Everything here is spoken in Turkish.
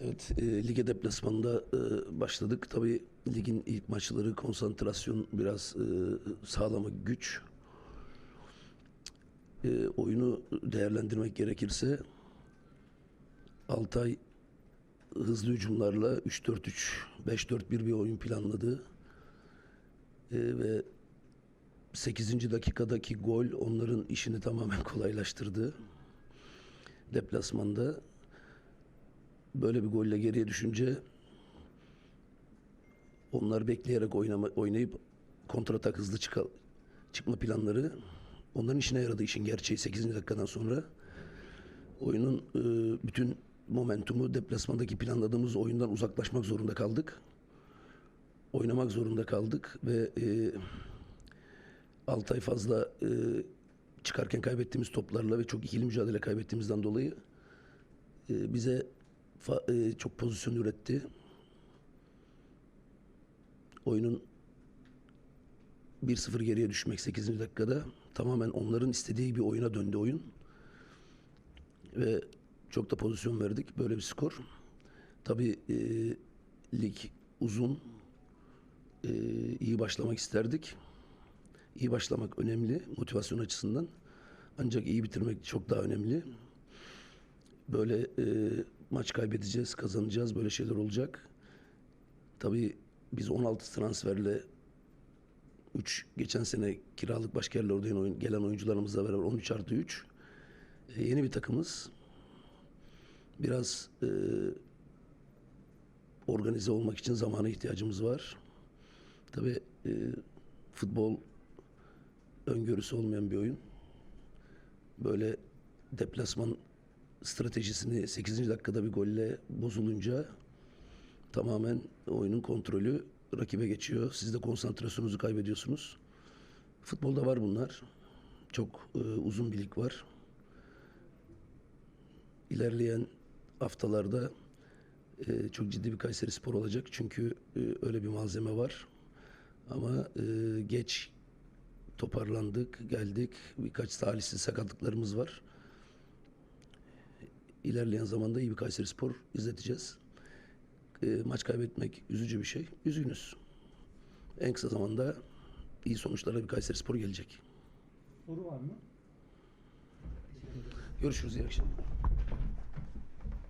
Evet, e, lige deplasmanında e, başladık. Tabii ligin ilk maçları konsantrasyon biraz e, sağlama güç. E, oyunu değerlendirmek gerekirse Altay hızlı hücumlarla 3-4-3, 5-4-1 bir oyun planladı. E, ve 8. dakikadaki gol onların işini tamamen kolaylaştırdı. Deplasmanda böyle bir golle geriye düşünce onlar bekleyerek oynama, oynayıp kontratak hızlı çıka, çıkma planları onların işine yaradı işin gerçeği 8. dakikadan sonra. Oyunun e, bütün momentumu deplasmandaki planladığımız oyundan uzaklaşmak zorunda kaldık. Oynamak zorunda kaldık ve e, Altay fazla e, çıkarken kaybettiğimiz toplarla ve çok ikili mücadele kaybettiğimizden dolayı e, bize e, çok pozisyon üretti. Oyunun 1-0 geriye düşmek 8. dakikada tamamen onların istediği bir oyuna döndü oyun. Ve çok da pozisyon verdik. Böyle bir skor. Tabii e, lig uzun. E, iyi başlamak isterdik. İyi başlamak önemli motivasyon açısından. Ancak iyi bitirmek çok daha önemli. Böyle e, maç kaybedeceğiz, kazanacağız. Böyle şeyler olacak. Tabii biz 16 transferle 3 geçen sene kiralık başka yerlerden oyun, gelen oyuncularımızla beraber 13 artı 3 e, yeni bir takımız. Biraz e, organize olmak için zamana ihtiyacımız var. Tabii e, futbol öngörüsü olmayan bir oyun. Böyle deplasman stratejisini 8. dakikada bir golle bozulunca tamamen oyunun kontrolü rakibe geçiyor. Siz de konsantrasyonunuzu kaybediyorsunuz. Futbolda var bunlar. Çok e, uzun bir lig var. İlerleyen haftalarda e, çok ciddi bir Kayseri Spor olacak. Çünkü e, öyle bir malzeme var. Ama e, geç toparlandık, geldik. Birkaç talihsiz sakatlıklarımız var. İlerleyen zamanda iyi bir Kayseri Spor izleteceğiz. E, maç kaybetmek üzücü bir şey. Üzgünüz. En kısa zamanda iyi sonuçlarla bir Kayseri Spor gelecek. Soru var mı? Görüşürüz. iyi akşamlar.